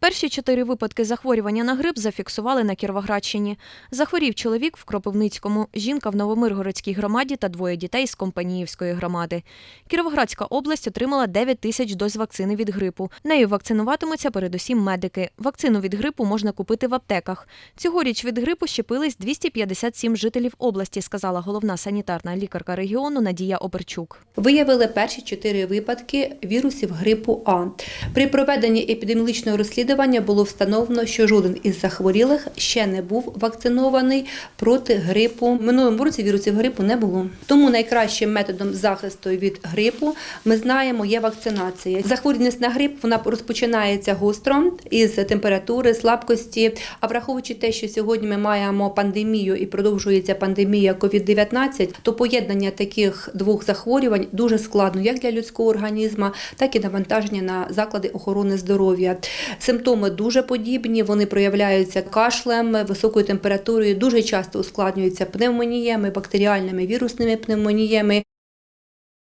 Перші чотири випадки захворювання на грип зафіксували на Кіровоградщині. Захворів чоловік в Кропивницькому, жінка в Новомиргородській громаді та двоє дітей з Компаніївської громади. Кіровоградська область отримала 9 тисяч доз вакцини від грипу. Нею вакцинуватимуться передусім медики. Вакцину від грипу можна купити в аптеках. Цьогоріч від грипу щепились 257 жителів області, сказала головна санітарна лікарка регіону Надія Оберчук. Виявили перші чотири випадки вірусів грипу А. При проведенні епідеміологічного розслідування було встановлено, що жоден із захворілих ще не був вакцинований проти грипу. Минулому році вірусів грипу не було. Тому найкращим методом захисту від грипу ми знаємо є вакцинація. Захворюваність на грип вона розпочинається гостро із температури, слабкості. А враховуючи те, що сьогодні ми маємо пандемію і продовжується пандемія COVID-19, то поєднання таких двох захворювань дуже складно як для людського організму, так і навантаження на заклади охорони здоров'я. Симптоми дуже подібні, вони проявляються кашлем, високою температурою, дуже часто ускладнюються пневмоніями, бактеріальними вірусними пневмоніями.